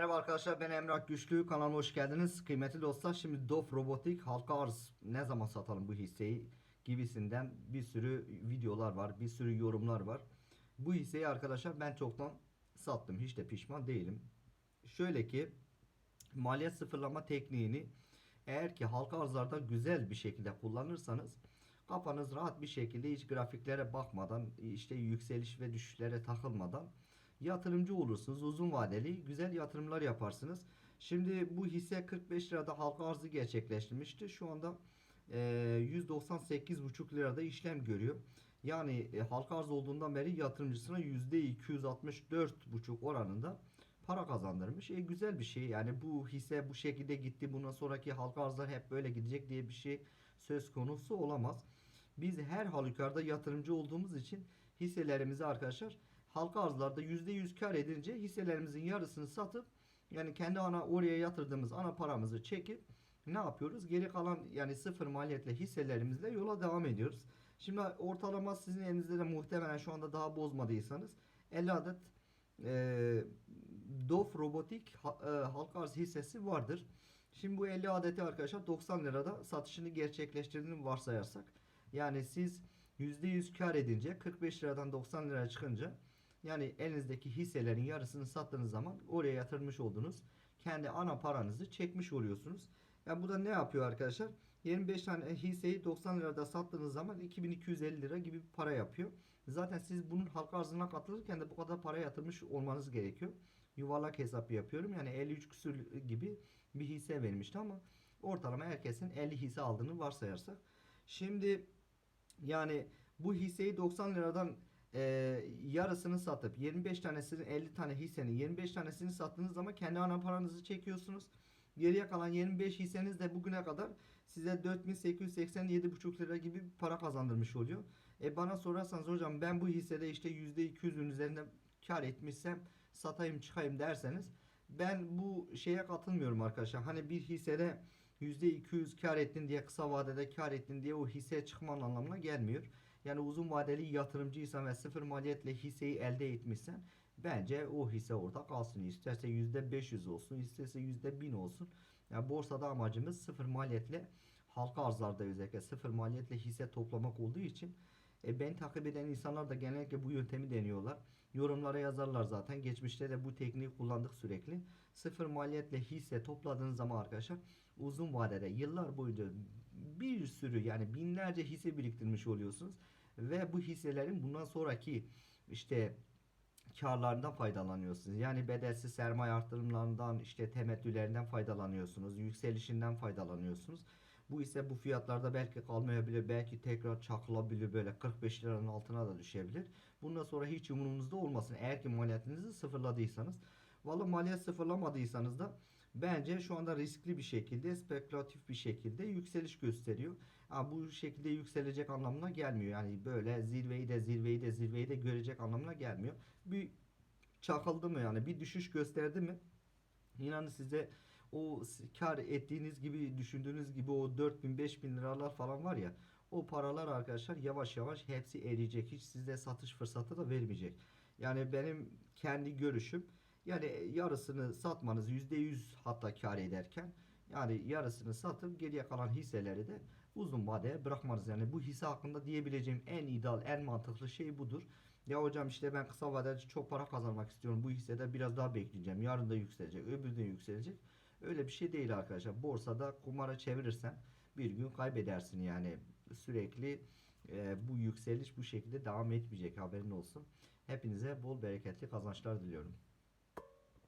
Merhaba arkadaşlar ben Emrah Güçlü kanalıma hoş geldiniz. Kıymetli dostlar şimdi Dof Robotik halka arz ne zaman satalım bu hisseyi gibisinden bir sürü videolar var. Bir sürü yorumlar var. Bu hisseyi arkadaşlar ben çoktan sattım. Hiç de pişman değilim. Şöyle ki maliyet sıfırlama tekniğini eğer ki halka arzlarda güzel bir şekilde kullanırsanız kafanız rahat bir şekilde hiç grafiklere bakmadan işte yükseliş ve düşüşlere takılmadan yatırımcı olursunuz. Uzun vadeli güzel yatırımlar yaparsınız. Şimdi bu hisse 45 lirada halka arzı gerçekleştirmişti. Şu anda e, 198,5 lirada işlem görüyor. Yani e, halka arz olduğundan beri yatırımcısına %264,5 oranında para kazandırmış. E, güzel bir şey. Yani bu hisse bu şekilde gitti. Bundan sonraki halka arzlar hep böyle gidecek diye bir şey söz konusu olamaz. Biz her halükarda yatırımcı olduğumuz için hisselerimizi arkadaşlar halka arzlarda %100 kar edince hisselerimizin yarısını satıp yani kendi ana oraya yatırdığımız ana paramızı çekip ne yapıyoruz? Geri kalan yani sıfır maliyetle hisselerimizle yola devam ediyoruz. Şimdi ortalama sizin elinizde de muhtemelen şu anda daha bozmadıysanız 50 adet e, Dof Robotik ha, e, halka arz hissesi vardır. Şimdi bu 50 adeti arkadaşlar 90 lirada satışını gerçekleştirdiğini varsayarsak yani siz %100 kar edince 45 liradan 90 liraya çıkınca yani elinizdeki hisselerin yarısını sattığınız zaman oraya yatırmış olduğunuz kendi ana paranızı çekmiş oluyorsunuz. Yani bu da ne yapıyor arkadaşlar? 25 tane hisseyi 90 lirada sattığınız zaman 2250 lira gibi bir para yapıyor. Zaten siz bunun halka arzına katılırken de bu kadar para yatırmış olmanız gerekiyor. Yuvarlak hesap yapıyorum. Yani 53 küsür gibi bir hisse vermişti ama ortalama herkesin 50 hisse aldığını varsayarsak. Şimdi yani bu hisseyi 90 liradan e, yarısını satıp 25 tanesinin 50 tane hissenin 25 tanesini sattığınız zaman kendi ana paranızı çekiyorsunuz. Geriye kalan 25 hisseniz de bugüne kadar size 4887,5 lira gibi para kazandırmış oluyor. E bana sorarsanız hocam ben bu hissede işte %200'ün üzerinde kar etmişsem satayım çıkayım derseniz ben bu şeye katılmıyorum arkadaşlar. Hani bir hissede %200 kar ettin diye kısa vadede kar ettin diye o hisseye çıkman anlamına gelmiyor. Yani uzun vadeli yatırımcıysan ve sıfır maliyetle hisseyi elde etmişsen bence o hisse orada kalsın. İsterse %500 olsun, isterse %1000 olsun. Yani borsada amacımız sıfır maliyetle halka arzlarda özellikle sıfır maliyetle hisse toplamak olduğu için e, ben takip eden insanlar da genellikle bu yöntemi deniyorlar. Yorumlara yazarlar zaten. Geçmişte de bu tekniği kullandık sürekli. Sıfır maliyetle hisse topladığınız zaman arkadaşlar uzun vadede yıllar boyunca bir sürü yani binlerce hisse biriktirmiş oluyorsunuz. Ve bu hisselerin bundan sonraki işte karlarından faydalanıyorsunuz. Yani bedelsiz sermaye artırımlarından, işte temettülerinden faydalanıyorsunuz. Yükselişinden faydalanıyorsunuz. Bu ise bu fiyatlarda belki kalmayabilir. Belki tekrar çakılabilir. Böyle 45 liranın altına da düşebilir. Bundan sonra hiç umurunuzda olmasın. Eğer ki maliyetinizi sıfırladıysanız. Valla maliyet sıfırlamadıysanız da bence şu anda riskli bir şekilde, spekülatif bir şekilde yükseliş gösteriyor. Ama bu şekilde yükselecek anlamına gelmiyor. Yani böyle zirveyi de zirveyi de zirveyi de görecek anlamına gelmiyor. Bir çakıldı mı yani bir düşüş gösterdi mi? İnanın size o kar ettiğiniz gibi düşündüğünüz gibi o 4000 5000 liralar falan var ya o paralar arkadaşlar yavaş yavaş hepsi eriyecek. Hiç size satış fırsatı da vermeyecek. Yani benim kendi görüşüm yani yarısını satmanız %100 hatta kar ederken yani yarısını satıp geriye kalan hisseleri de uzun vadeye bırakmanız. Yani bu hisse hakkında diyebileceğim en ideal, en mantıklı şey budur. Ya hocam işte ben kısa vadede çok para kazanmak istiyorum. Bu hissede biraz daha bekleyeceğim. Yarın da yükselecek, öbür gün yükselecek. Öyle bir şey değil arkadaşlar. Borsada kumara çevirirsen bir gün kaybedersin yani. Sürekli e, bu yükseliş bu şekilde devam etmeyecek haberin olsun. Hepinize bol bereketli kazançlar diliyorum.